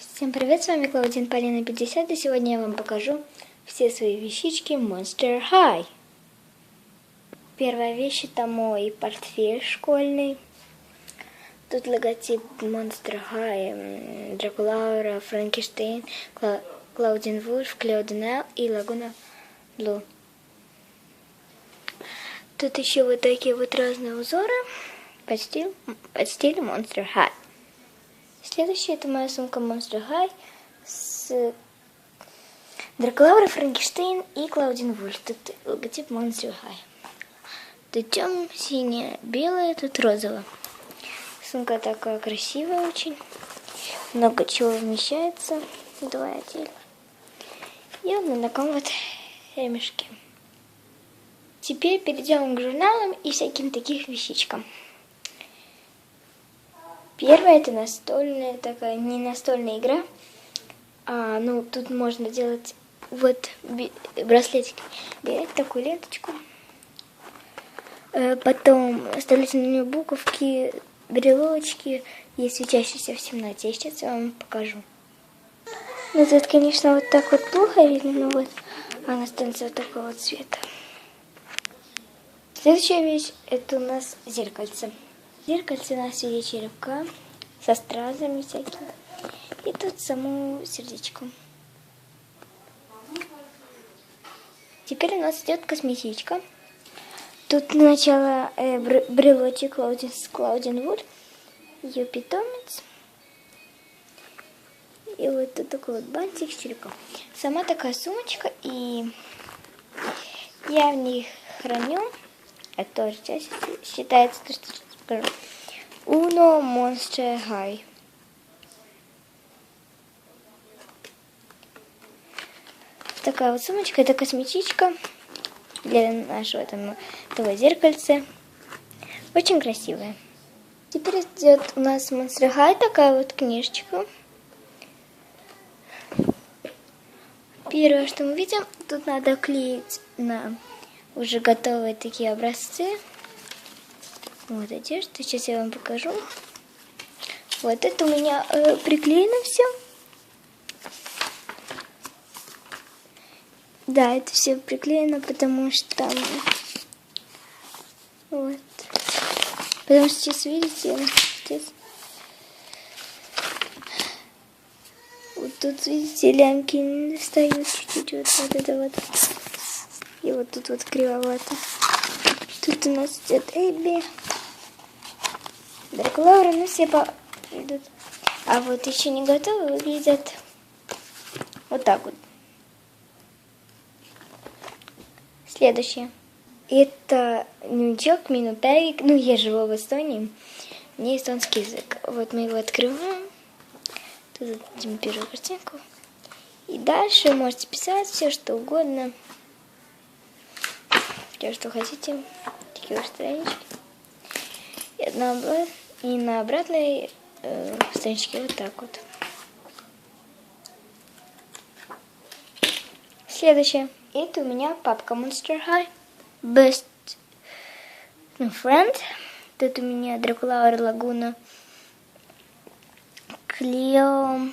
Всем привет, с вами Клаудин Полина 50, и сегодня я вам покажу все свои вещички Monster High. Первая вещь это мой портфель школьный. Тут логотип Monster High, Дракулаура, Франкенштейн, Кла Клаудин Вульф, Клеоденел и Лагуна Блу. Тут еще вот такие вот разные узоры под стиль, под стиль Monster High. Следующая это моя сумка Monster High с Драколаврой, Франкенштейн и Клаудин Вульф. Тут логотип Monster High. Тут темно-синяя, белая, тут розовая. Сумка такая красивая очень. Много чего вмещается. Два отдельно. И на таком вот ремешке. Теперь перейдем к журналам и всяким таких вещичкам. Первая это настольная такая, не настольная игра. А, ну, тут можно делать вот браслетик. Берете такую ленточку. Э, потом оставляйте на нее буковки, брелочки, есть светящиеся в темноте. Сейчас я вам покажу. Ну, тут, конечно, вот так вот плохо видно, но вот она становится вот такого цвета. Следующая вещь, это у нас зеркальце. Зеркальце в виде черепка со стразами всякими. И тут само сердечко. Теперь у нас идет косметичка. Тут сначала э, брелочек Клаудин, Клаудин Вуд, ее питомец. И вот тут такой вот бантик с черепком. Сама такая сумочка, и я в них храню это тоже часть считается, то, что скажу. Uno Monster High. Такая вот сумочка, это косметичка для нашего там, этого зеркальца. Очень красивая. Теперь идет у нас Monster High, такая вот книжечка. Первое, что мы видим, тут надо клеить на уже готовые такие образцы. Вот одежда. Сейчас я вам покажу. Вот это у меня э, приклеено все. Да, это все приклеено, потому что вот. Потому что сейчас видите, вот тут видите лямки встают чуть-чуть вот, вот это вот. И вот тут вот кривовато. Тут у нас идет Эбби. Дракулауры, ну все по... идут. А вот еще не готовы выглядят вот так вот. Следующее. Это дневничок Минутавик. Ну, я живу в Эстонии. Мне эстонский язык. Вот мы его открываем. Тут видим первую картинку. И дальше можете писать все, что угодно все, что хотите. Такие вот странички. И на, и на обратной э, страничке вот так вот. Следующее. Это у меня папка Monster High. Best Friend. Тут у меня Дракулауэр Лагуна. Клео.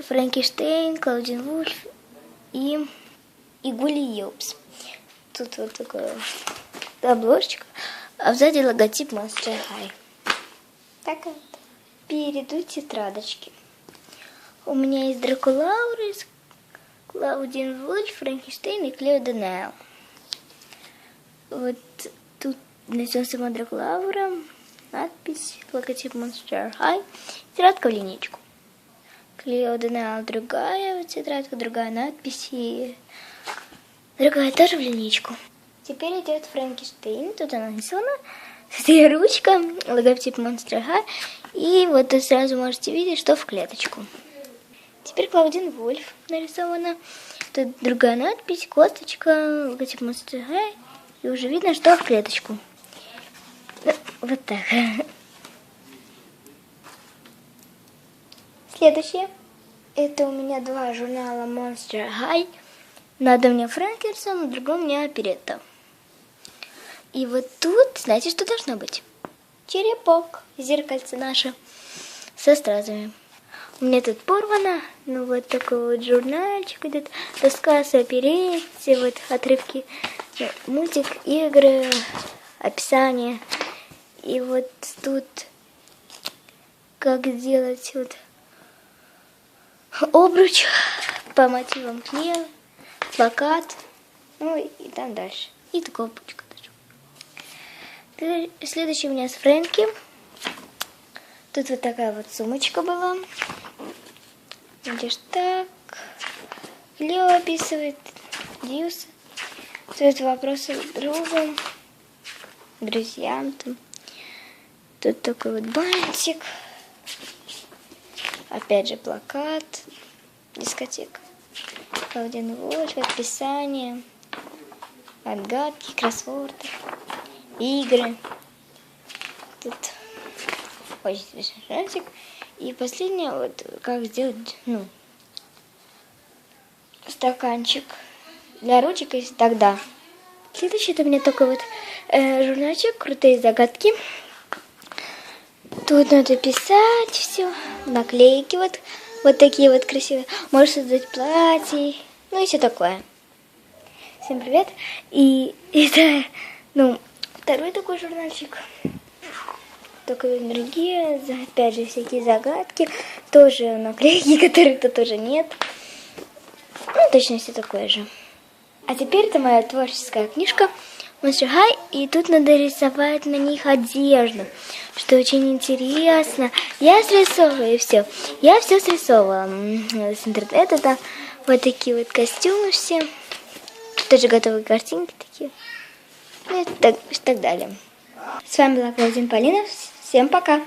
Франкенштейн, Клаудин Вульф и и Гули Йопс. Тут вот такая обложечка, а сзади логотип Monster High. Так вот. Перейду тетрадочки. У меня есть Дракулаурис, Клаудин Вульф, Франкенштейн и Клео Денейл. Вот тут нарисована сама Дракулаура, надпись, логотип Monster High, тетрадка в линейку. Клео Денейл другая тетрадка, другая надпись и Другая тоже в линейку. Теперь идет Франкенштейн. Тут она нарисована. Здесь ручка, логотип Monster High. И вот вы сразу можете видеть, что в клеточку. Теперь Клаудин Вольф нарисована. Тут другая надпись, косточка, логотип Monster High. И уже видно, что в клеточку. Вот так. Следующее. Это у меня два журнала Monster High. На одном мне Франкерсон, на другом мне оперетта. И вот тут, знаете, что должно быть? Черепок, зеркальце наше. со стразами. У меня тут порвано, ну вот такой вот журнальчик идет, доска с оперетти, вот отрывки, э, мультик, игры, описание. И вот тут как сделать вот обруч по мотивам книги, плакат, ну и там дальше. И такого. Следующий у меня с Фрэнки. Тут вот такая вот сумочка была. Видишь, так. Лео описывает Дьюс. Тут вопросы другу, друзьям. Там. Тут такой вот бантик. Опять же плакат. Дискотека. Клаудиан Вольф, описание. Отгадки, кроссворды. Игры. Тут очень смешной шарик. И последнее, вот как сделать, ну, стаканчик для ручек и тогда. Следующий это у меня такой вот э, журнальчик, крутые загадки. Тут надо писать все, наклейки вот, вот такие вот красивые. Можешь создать платье, ну и все такое. Всем привет. И это, ну, второй такой журнальчик только другие, опять же, всякие загадки, тоже наклейки, которых тут тоже нет. Ну, точно все такое же. А теперь это моя творческая книжка Monster High, и тут надо рисовать на них одежду, что очень интересно. Я срисовываю, все. Я все срисовывала с интернета, там вот такие вот костюмы все, тоже готовые картинки такие, и так, и так далее. С вами была Клаудин Полинов. Всем пока!